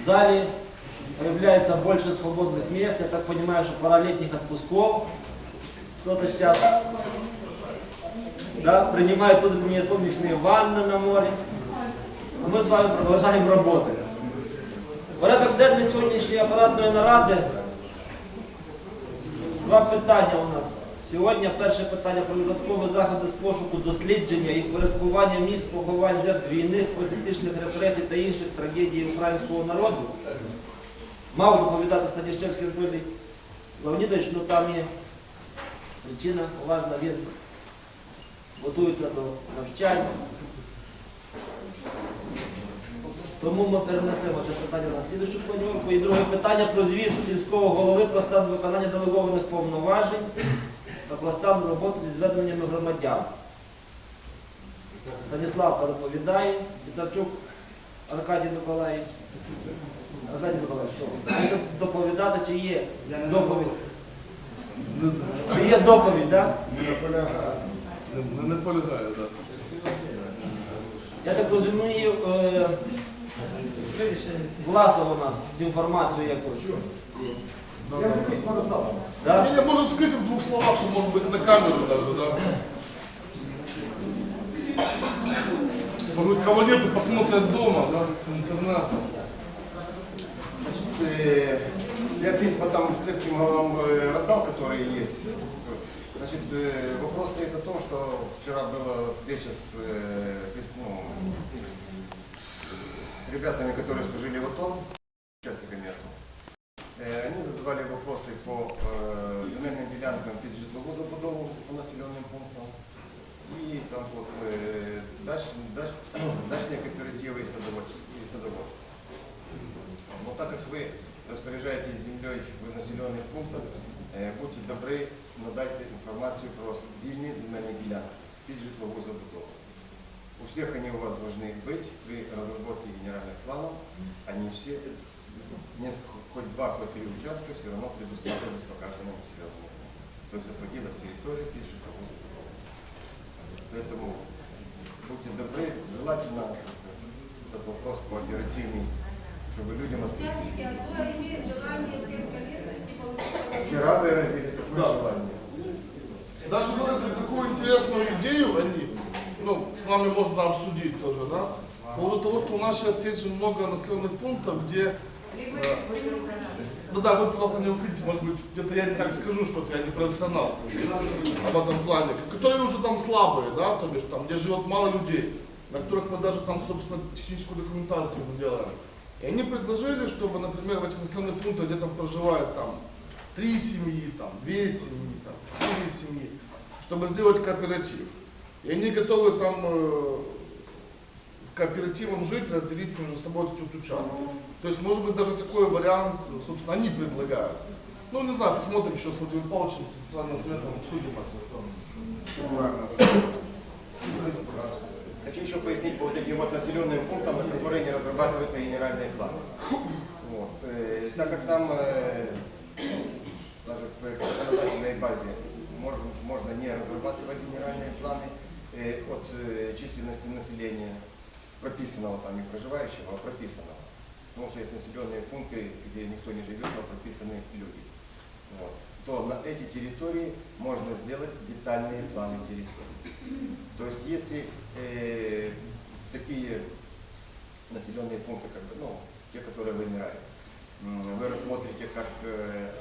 В зале появляется больше свободных мест. Я так понимаю, что пора летних отпусков. Кто-то сейчас да, принимает утренние солнечные ванны на море. А мы с вами продолжаем работать. Порядок денний сьогоднішньої апаратної наради. Два питання у нас. Сьогодні перше питання про додаткові заходи з пошуку, дослідження і впорядкування місць поховань жертв війни, політичних репресій та інших трагедій українського народу. Мав доповідати Станішевський Анатолій Леонідович, але там є причина поважна, він готується до навчання. Тому ми перенесемо це питання на слідущу планівку. І друге питання про звіт сільського голови про стан виконання делегованих повноважень стан роботи зі зверненнями громадян. Станіслав переповідає, Вітарчук Аркадій Миколаївич. Аркадій Миколаївич, що? Доповідати, чи є доповідь? Чи є доповідь, так? Не наполягаю. Не, не наполягаю, так. Я так розумію, е, Власов у нас з інформацією якось. Да, да. Да? Не, может сказать в двух словах, что может быть на камеру даже, да. Может быть, кого нету, посмотрят дома, да, с интернета. Значит, э, я письма там сельским головам э, раздал, которые есть. Значит, э, вопрос стоит о том, что вчера была встреча с, э, ну, с ребятами, которые служили в АТО, участниками АТО. Э, Они задавали вопросы по э, земельным делянкам під житлову забудову по населенным пунктам. И там вот э, дач, дач, дачные кооперативы и садоводчество. И садоводство. Но так как вы распоряжаетесь землей в населенных пунктах, э, будьте добры, надайте информацию про вільні земельні ділянки під житлову забудову. У всех они у вас должны быть при разработке генеральных планов, они все, несколько, хоть два, хоть три участка все равно предусматриваются по каждому населенному пункту. То есть обходилась территория під житлову забудову. Поэтому будьте добры, желательно этот вопрос кооперативный, чтобы людям ответить. Вчера выразили такое Да. желание. Даже выразили такую интересную идею они, ну, с вами можно обсудить тоже, да, по поводу того, что у нас сейчас есть же много населенных пунктов, где Ну да, вы просто не уходите, может быть, где-то я не так скажу, что я не профессионал об этом плане, которые уже там слабые, да, то бишь там, где живет мало людей, на которых мы даже там, собственно, техническую документацию делаем. И они предложили, чтобы, например, в этих населенных пунктах, где там проживает там три семьи, там две семьи, там четыре семьи, чтобы сделать кооператив. И они готовы там кооперативом жить, разделить между собой эти вот участки. То есть, может быть, даже такой вариант, собственно, они предлагают. Ну, не знаю, посмотрим еще с Владимиром Павловичем, с социальным советом, обсудим это. Принципе, Хочу еще пояснить по вот этим вот населенным пунктам, на которые не разрабатываются генеральные планы. Вот. Э, Так как там э, даже в законодательной базе можно, можно не разрабатывать генеральные планы э, от э, численности населения, прописанного там не проживающего, а прописанного. Потому что есть населенные пункты, где никто не живет, но прописаны люди. Вот. То на эти территории можно сделать детальные планы территории. То есть если э, такие населенные пункты, как бы, ну, те, которые вымирают, вы рассмотрите как э,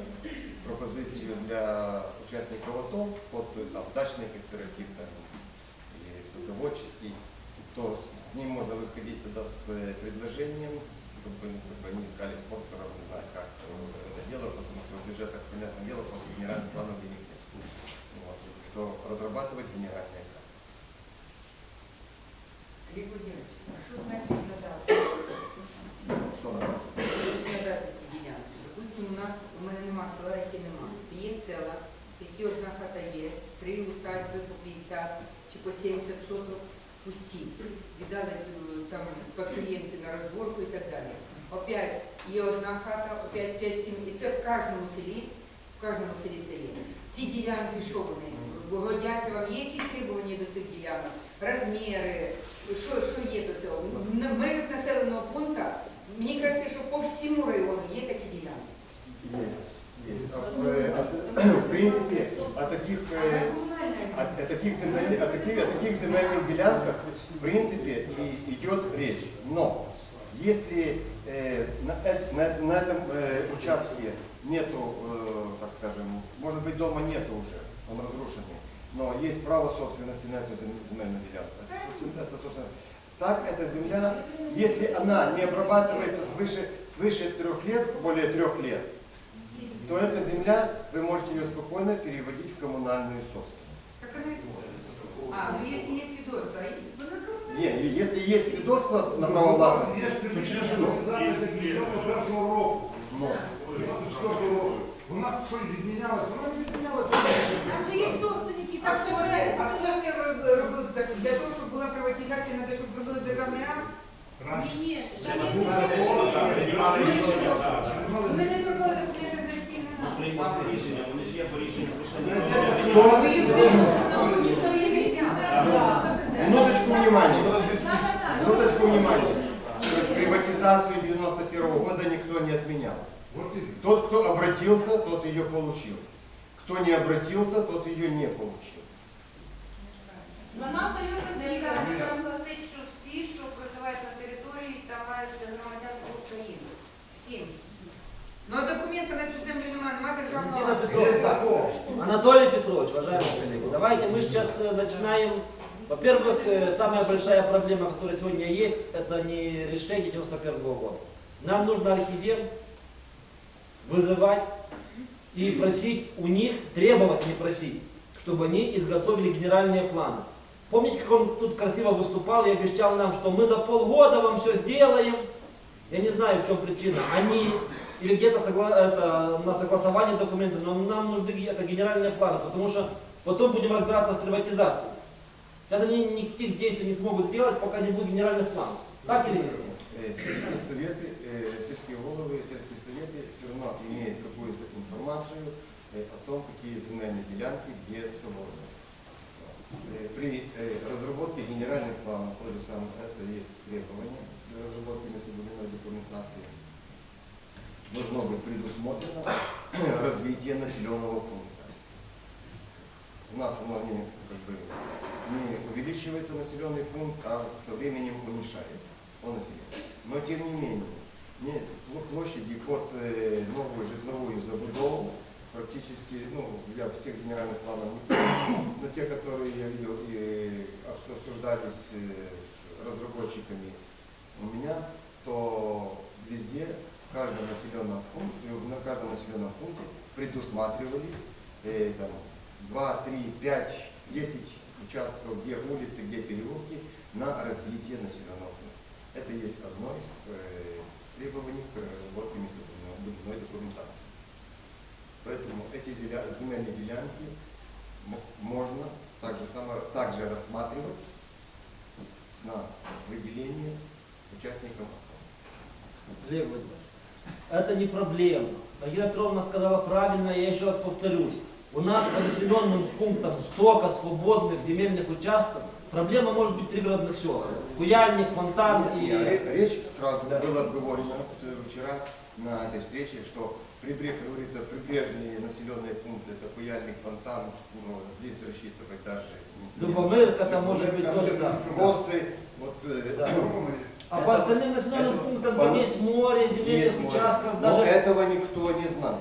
пропозицию для участников АТО, под э, там, дачный кооператив там, или садоводческий, то с к ним можно выходить тогда с э, предложением, чтобы как бы, они искали спонсоров, не знаю, как э, это делать, потому что в бюджетах, понятное дело, после генеральных планов денег нет. Вот. Что разрабатывать генеральные планы. Олег Владимирович, а що значить надати? Что надо? Що ж надати ці ділянки? Допустимо, у нас у мене нема села, які нема. Є села, які одна хата є, три усадьби по 50 чи по 70 соток пустить. Э, и там спадкоємці на розборку і так далі. Опять є одна хата, опять п'ять сім. І це в кожному селі, в кожному селі це є. Ці ділянки, що вони? Годяться вам, є якісь требування до цих ділянок, розміри, що що є до цього. На межах населеного пункту, мені кажеться, що по всьому району є такі ділянки. Є, є. В принципі, а таких... Э, земель- о, таких, о таких земельных делянках, в принципе, и идет речь. Но если э, на, эт- на- на этом э, участке нету, э, так скажем, может быть, дома нету уже, он разрушенный, но есть право собственности на эту зем- земельную делянку. Это, собственно- это, собственно, так эта земля, если она не обрабатывается свыше, свыше трех лет, более трех лет, то эта земля, вы можете ее спокойно переводить в коммунальную собственность Как она и будет. А, ну если есть свидетельство, и- Не, и если есть свидетельство на право власности, но Вона що відмінялась, вона не відмінялась. Там же є собственники, А там хто же це, а це. хто це роб- робив так? Для того, щоб була приватизація, треба, щоб зробили державний акт? Ні, там є Ну і що? Ми не робили документи на спільний акт. Приймати рішення, вони ж є по рішенню. кто, Ви юридично зробили собі нельзя. минуточку внимания, Да-да-да. минуточку внимания. То есть приватизацию 91 года никто не отменял. От і Тот, кто обратился, тот ее получил. Кто не обратился, тот ее не получил. Вона остається Нельзя зріка. проголосити, що всі, що проживають на території та мають громадянство України. Всім. Ну а документа на цю землю немає, немає державного акту. Анатолий Петрович, уважаемые коллеги, давайте мы сейчас э, начинаем. Во-первых, э, самая большая проблема, которая сегодня есть, это не решение 91 года. Нам нужно архизем вызывать и просить у них, требовать, не просить, чтобы они изготовили генеральные планы. Помните, как он тут красиво выступал и обещал нам, что мы за полгода вам все сделаем? Я не знаю, в чем причина. Они или где-то на согласование документов, но нам нужны это генеральные планы, потому что потом будем разбираться с приватизацией. Сейчас они никаких действий не смогут сделать, пока не будет генеральных планов. Так или нет? Э, Сельские советы, э, сельские головы, сельские советы все равно имеют какую-то информацию э, о том, какие земельные делянки где свободны. При разработке генеральных планов, то же самое, это есть требования для разработки местобудивной документации. Должно быть предусмотрено развитие населенного пункта. У нас оно не, как бы, не увеличивается населенный пункт, а со временем уменьшается населению. Но тем не менее, не, пл- площади под э, новую житловую забудову практически, ну, я всех генеральных планов но те, которые я видел и обс- обсуждались э, с разработчиками у меня, то везде, в каждом населенном пункте, на каждом населенном пункте предусматривались э, там, 2, 3, 5, 10 участков, где улицы, где переулки на развитие населенного пункта. Это есть одно из э, требований к разработке местобудивной документации. Поэтому эти земельные делянки мо- можно так же, само, также рассматривать на выделение участникам АТО. Это не проблема. Марина Петровна сказала правильно, я еще раз повторюсь. У нас по населенным пунктам столько свободных земельных участков. Проблема может быть пригородных селах. Куяльник, Фонтан И и... ре- речь сразу Да. было обговорено э, вчера на этой встрече, что прибрег, как говорится, прибрежные населенные пункты, это Куяльник, Фонтан, ну, здесь рассчитывать даже... Любомырка там может быть тоже, да. Росы, вот... э, Да. А по остальным населенным пунктам, где есть море, есть земельных море. участков, Но даже... этого никто не знает.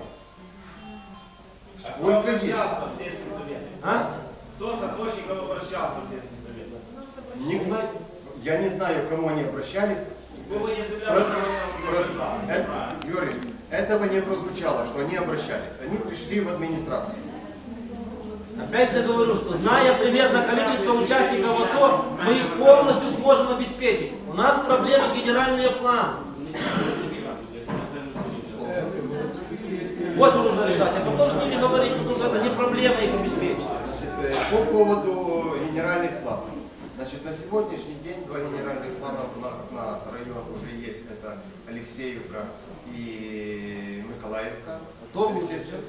Сколько есть? А? Кто Сатошников обращался в сельский Понимаете? Я не знаю, к кому они обращались. Не земля, Про- про- это- Юрий, этого не прозвучало, что они обращались. Они пришли в администрацию. Опять же говорю, что зная примерно количество участников АТО, мы их полностью сможем обеспечить. У нас проблема генеральные планы. Вот что нужно решать, а потом с ними говорить, потому что это не проблема их обеспечить. Значит, э, по поводу генеральных. Значит, на сегодняшний день два генеральных плана у нас на район уже есть. Это Алексеевка и Миколаевка. Готовы Сельского,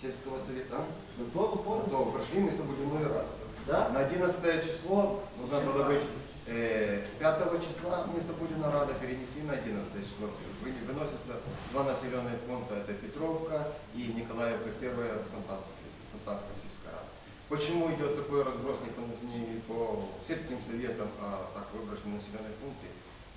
сельского совета. Готовы? Готовы. Прошли местобудивную раду. Да? На 11 число должна была быть э, 5 числа местобудивная рада, перенесли на 11 число. Вы- Выносятся два населенных пункта, это Петровка и Николаевка, первая Фонтанская, Фонтанская сельская рада. Почему идет такой разброс не по, сельским советам, а так выброшенные населенные пункты,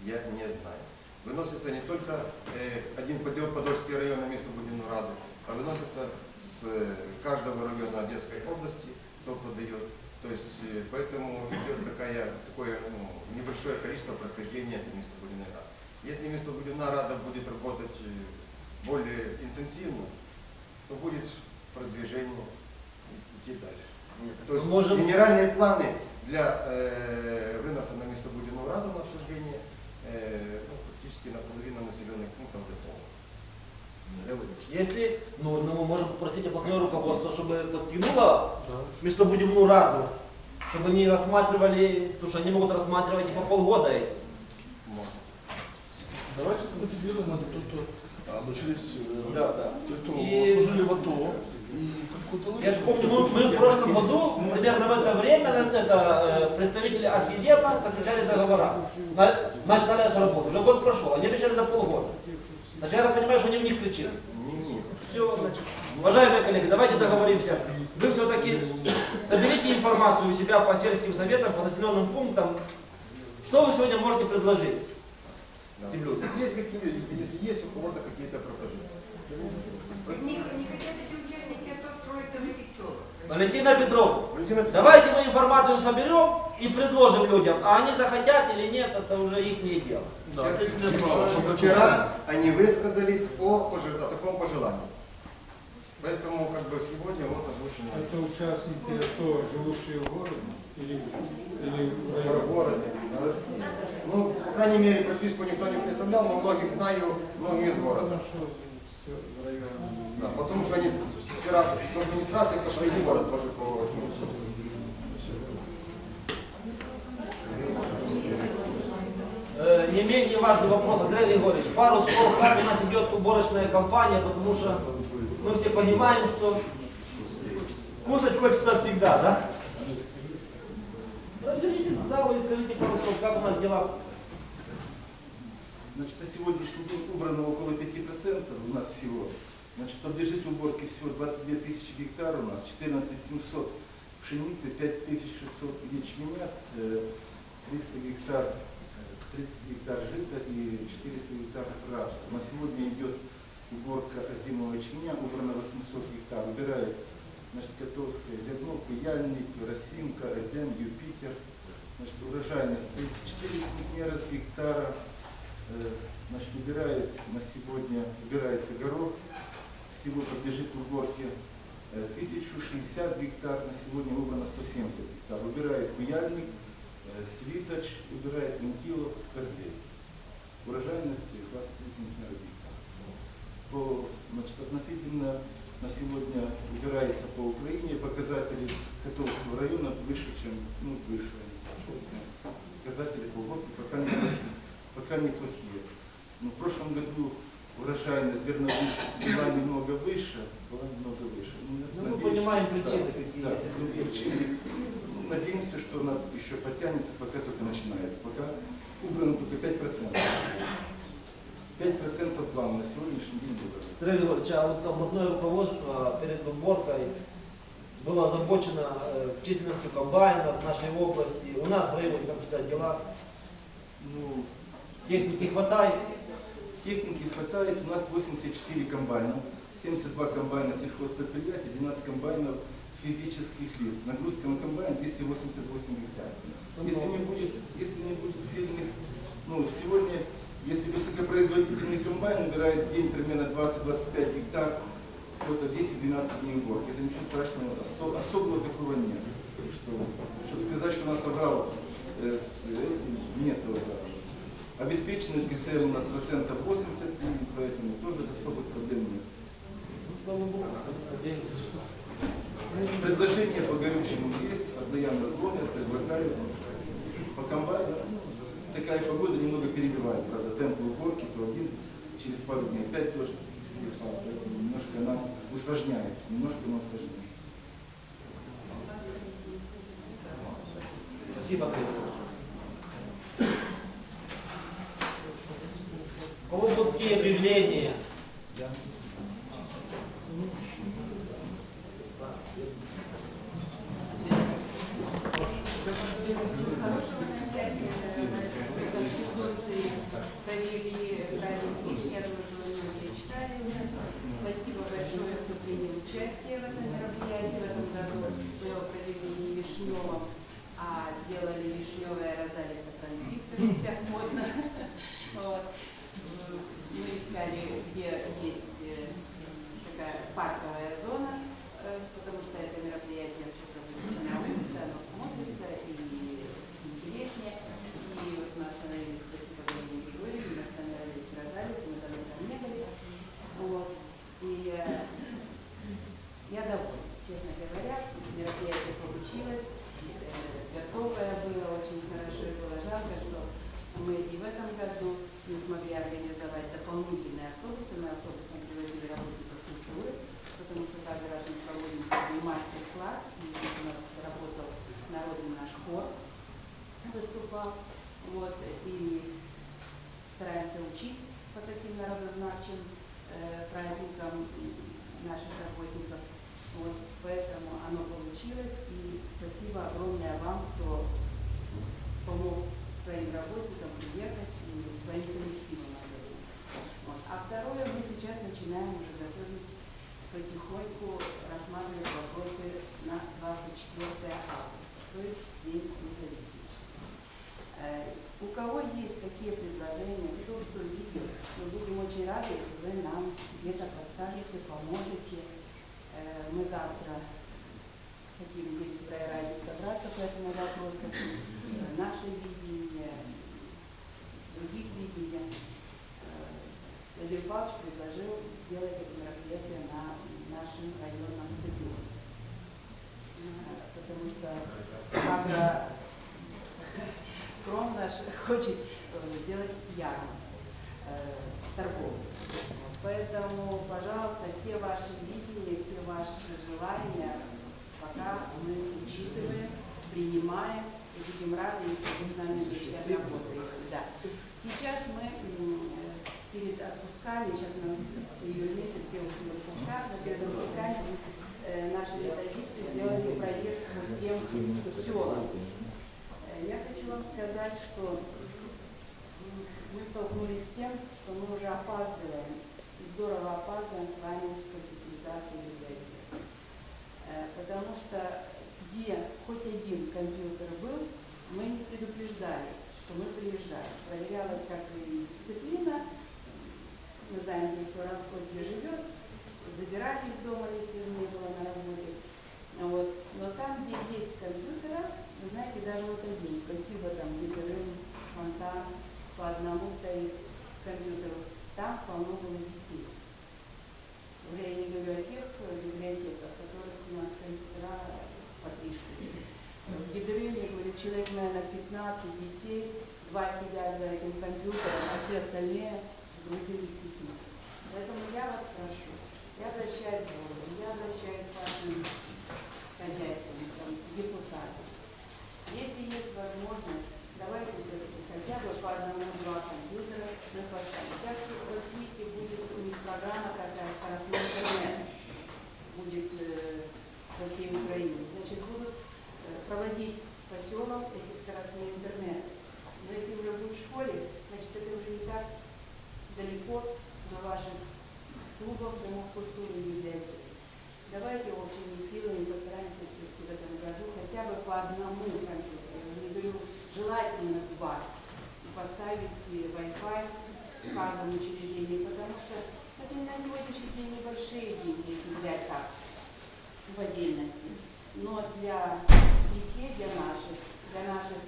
я не знаю. Выносится не только э, один подел Подольский район на место Будину Рады, а выносится с э, каждого района Одесской области, кто подает. То есть э, поэтому идет такая, такое ну, небольшое количество прохождения места Будины Рады. Если место Будина Рада будет работать э, более интенсивно, то будет продвижение идти дальше. То есть можем- генеральные планы для э, выноса на место Будину Раду на обсуждение э, ну, практически наполовину населенных пунктов готовы. Если нужно, мы можем попросить областное руководство, чтобы подстегнуло местобудивную раду, чтобы они рассматривали, потому что они могут рассматривать и по полгода. эти. Можно. Давайте смотивируем это то, что обучились э, Да, да. те, кто И- служили в АТО. Я же помню, мы, мы в прошлом году, примерно в это время, нам это, э, представители Архизема заключали договора. На- начинали эту работу. Уже год прошел, они обещали за полгода. Значит, я так понимаю, что они в них. Не-не. Все, значит. Уважаемые коллеги, давайте договоримся. Вы все-таки соберите информацию у себя по сельским советам, по населенным пунктам. Что вы сегодня можете предложить? Да. Этим людям. Есть какие, если есть у кого-то какие-то пропозиции. Не, не хотят эти участники, а то строятся в этих селах. Валентина Петровна, Валентина Петровна, давайте мы информацию соберем и предложим людям, а они захотят или нет, это уже их дело. Да, по. Вчера они высказались о, пожи- о таком пожелании. Поэтому как бы сегодня вот озвучено Это участники АТО, живущие в городе или, или в городе, городские. Ну, по крайней мере, прописку никто не представлял, но многих знаю, многие из города. Потому что с- в районе. Да, потому что они вчера с администрацией пошли в город тоже по Э, не менее важный вопрос, Андрей Григорьевич. Пару слов, как у нас идет уборочная кампания, потому что мы все понимаем, что кушать хочется всегда, да? Разберитесь к залу и скажите пару слов, как у нас дела. Значит, на сегодняшний день убрано около 5% у нас всего. Значит, подлежит уборке всего 22 тысячи гектар у нас, 14 700 пшеницы, 5600 ячменя, э, 300 гектар, э, 30 гектар жита и 400 гектар рапса. На сегодня идет уборка озимого ячменя, убрано 800 гектар. Убирает значит, Котовская, зерно, Куяльник, Росинка, Эдем, Юпитер. Значит, урожайность 34 центнера с гектара. Э, Значит, убирает на сегодня, убирается горох, всего подлежит уборке э, 1060 гектар, на сегодня убрано 170 гектар. Убирает Куяльник, э, Свиточ, убирает Вентилов, 23 центнера с гектара. По, значит, относительно на сегодня убирается по Украине показатели Котовского района выше, чем, ну, выше. Показатели по уборке пока неплохие. Пока неплохие. Но в прошлом году урожайность зерновых была немного выше, была немного выше. Ну, Ну, мы надеюсь, понимаем что- причины, да, какие да, есть. причины. Ну, Надеемся, что она еще потянется, пока только начинается. Пока убрано только 5%. 5% плана на сегодняшний день выбрано. Андрей Григорьевич, а вот областное руководство перед уборкой было озабочено э, численностью комбайнов в нашей области. У нас в районе, как сказать, дела Ну, техники хватает. Техники хватает, у нас 84 комбайна, 72 комбайна сельхозпредприятий, 12 комбайнов физических лиц. Нагрузка на комбайн 288 гектар. Если не будет, если не будет сильных, ну, сегодня, если высокопроизводительный комбайн убирает в день примерно 20-25 гектар, то это 10-12 дней уборки. Это ничего страшного, особого такого нет. Что, чтобы сказать, что нас собрал э, с этим, нет этого. Обеспеченность ГСМ у нас процентов 80, и поэтому тоже особых проблем нет. Ну, слава богу, надеемся, что... Предложения по горючему есть, постоянно звонят, предлагают. По комбайну такая погода немного перебивает, правда, темпы уборки, то один, через пару дней опять дождь, перепад, поэтому немножко она усложняется, немножко она усложняется. Спасибо, Андрей кого какие объявления? Фамилии кого есть какие предложения, кто что видел, мы будем очень рады, если вы нам где-то подскажете, поможете. Э, Мы завтра хотим здесь в Райраде собраться по этому вопросу. Э, Наше видение, других видения. Э, Владимир Павлович предложил сделать это мероприятие на нашем районном стадионе. Э, Потому что наш хочет э, сделать ярмарку э, торговлю. Поэтому, пожалуйста, все ваши видения, все ваши желания пока мы учитываем, принимаем и будем рады, если вы с нами вместе работаете. Да. Сейчас мы э, перед отпусками, сейчас у нас июль месяц, все ушли отпуска, но перед отпусками э, наши методисты сделали проезд по всем селам. Я хочу вам сказать, что столкнулись с тем, что мы уже опаздываем, и здорово опаздываем с вами с компьютеризацией библиотек. Э, Потому что где хоть один компьютер был, мы не предупреждали, что мы приезжаем. Проверялась как и дисциплина, мы знаем, кто хоть где живет, забирали из дома, если не было на работе. Вот. Но там, где есть компьютера, вы знаете, даже вот один, спасибо там Гиперин, Фонтан, по одному стоит компьютеру, там полно было детей. Уже я не говорю о тех библиотеках, которых у нас компьютера по три штуки. В Гидерине, говорю, человек, наверное, 15 детей, два сидят за этим компьютером, а все остальные сгрузились детьми. Поэтому я вас прошу, я обращаюсь к Богу, я обращаюсь к вашим хозяйственникам, депутатам. Если есть возможность, давайте все-таки хотя бы по одному-два компьютера мы поставим. Сейчас в России будет у них программа такая, скоростной интернет, будет э, по всей Украине. Значит, будут э, проводить по селам эти скоростные интернеты. Но если уже будет в школе, значит, это уже не так далеко до ваших клубов, домов культуры и библиотек. Давайте общими силами постараемся все-таки в этом году хотя бы по одному компьютеру, я не говорю, желательно два, и поставить э, Wi-Fi в каждом учреждении, потому что это на сегодняшний день небольшие деньги, если взять так, в отдельности. Но для детей, для наших, для наших,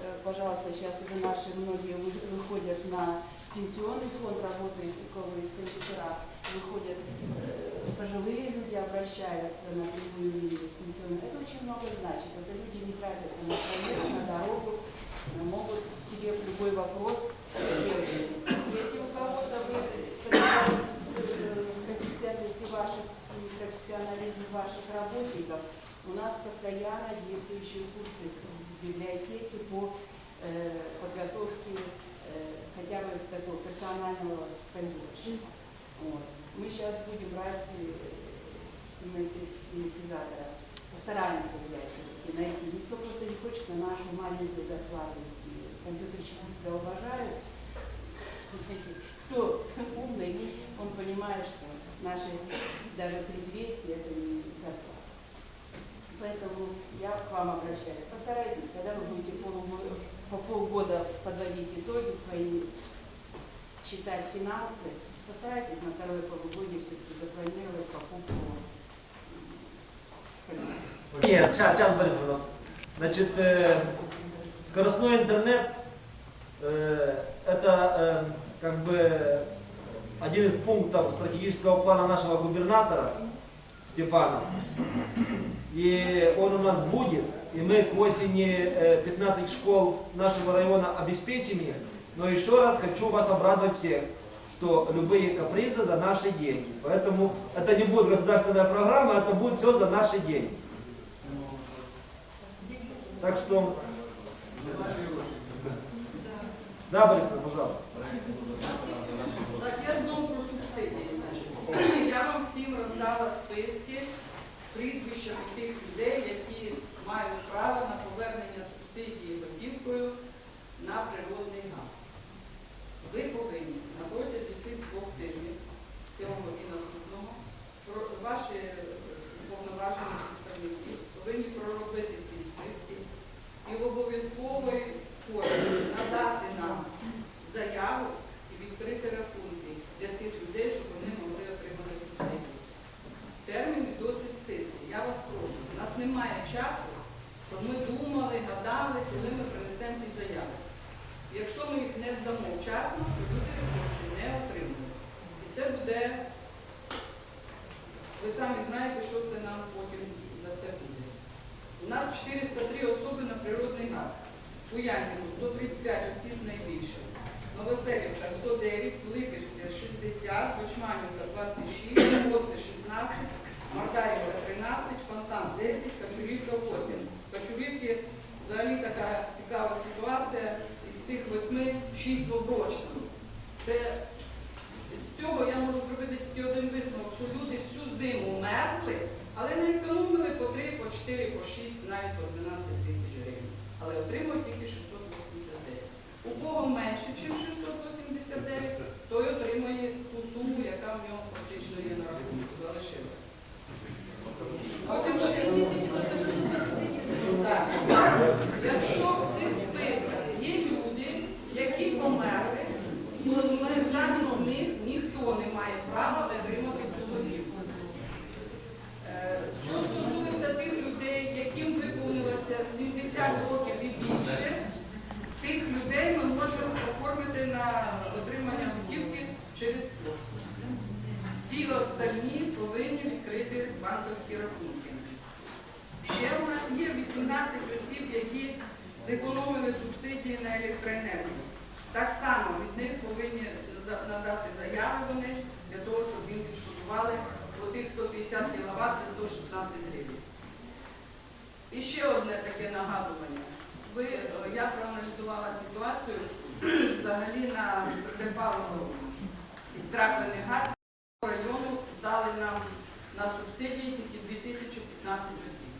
э, пожалуйста, сейчас уже наши многие вы- выходят на пенсионный фонд, работает у кого есть компьютера, выходят э, пожилые люди, обращаются на прямую линию с пенсионным. Это очень много значит. Это люди не тратятся на проезд, на дорогу, э, могут себе любой вопрос сделать. Если у кого-то вы э, компетентности ваших и профессионализме ваших работников, у нас постоянно действующие курсы в библиотеке по э, подготовке э, хотя бы такого персонального компьютера. Вот. Мы сейчас будем брать систематизатора, постараемся взять все-таки найти. Никто просто не хочет на нашу маленькую зарплату идти. Компьютерщики себя уважают, кто умный, он понимает, что наши даже 3200 это не зарплата. Поэтому я к вам обращаюсь. Постарайтесь, когда вы будете полугода, по полгода подводить итоги свои, считать финансы, постарайтесь на второе полугодие все-таки запланировать покупку. Нет, сейчас, сейчас, Борис Иванов. Значит, э, скоростной интернет э, это э, как бы один из пунктов стратегического плана нашего губернатора Степана. И он у нас будет, и мы к осени э, 15 школ нашего района обеспечим их. Но еще раз хочу вас обрадовать всех, что любые капризы за наши деньги. Поэтому это не будет государственная программа, это будет все за наши деньги. Так что... Да, Борисовна, пожалуйста. Так, я знову про субсидії. Значить, я вам всім роздала списки з прізвищами тих людей, які мають право на повернення субсидії готівкою на природний газ. Ви повинні на протязі цих двох тижнів, цього і наступного, ваші е, повноважені представники повинні проробити ці списки і в обов'язковій формі надати нам заяву У нас 403 особи на природний газ. У Янківу 135 осіб найбільше. Новоселівка 2015 осіб.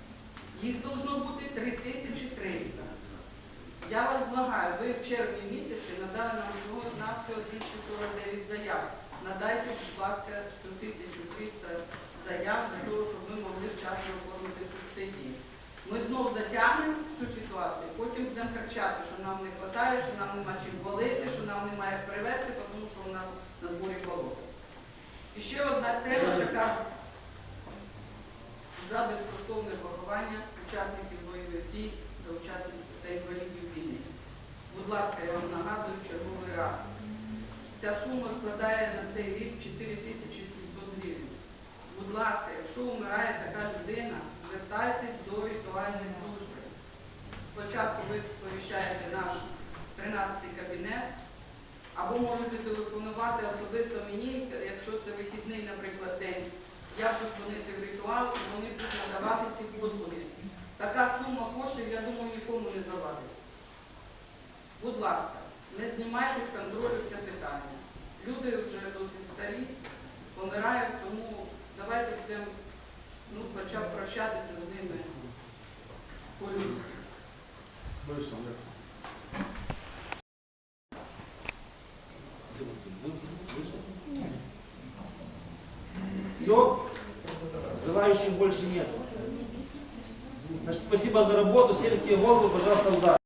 Їх должно бути 3300. Я вас благаю, ви в червні місяці надали нам всього на всього 249 заяв. Надайте, будь ласка, цю 1300 заяв для того, щоб ми могли вчасно оформити субсидії. Ми знов затягнемо цю ситуацію, потім будемо кричати, що нам не вистачає, що нам нема чим валити, що нам немає привезти, тому що у нас на дворі болото. І ще одна тема така за безкоштовне поховання учасників бойових дій та учасників та інвалідів війни. Будь ласка, я вам нагадую черговий раз. Ця сума складає на цей рік 4700 гривень. Будь ласка, якщо вмирає така людина, звертайтесь до ритуальної служби. Спочатку ви сповіщаєте наш 13-й кабінет, або можете телефонувати особисто мені, якщо це вихідний, наприклад, день. Я буду дзвонити в ритуал, і вони будуть надавати ці послуги. Така сума коштів, я думаю, нікому не завадить. Будь ласка, не знімайте з контролю це питання. Люди вже досить старі, помирають, тому давайте будемо ну, хоча б прощатися з ними по-людськи. Спасибо за работу. Сельские головы, пожалуйста, в зале.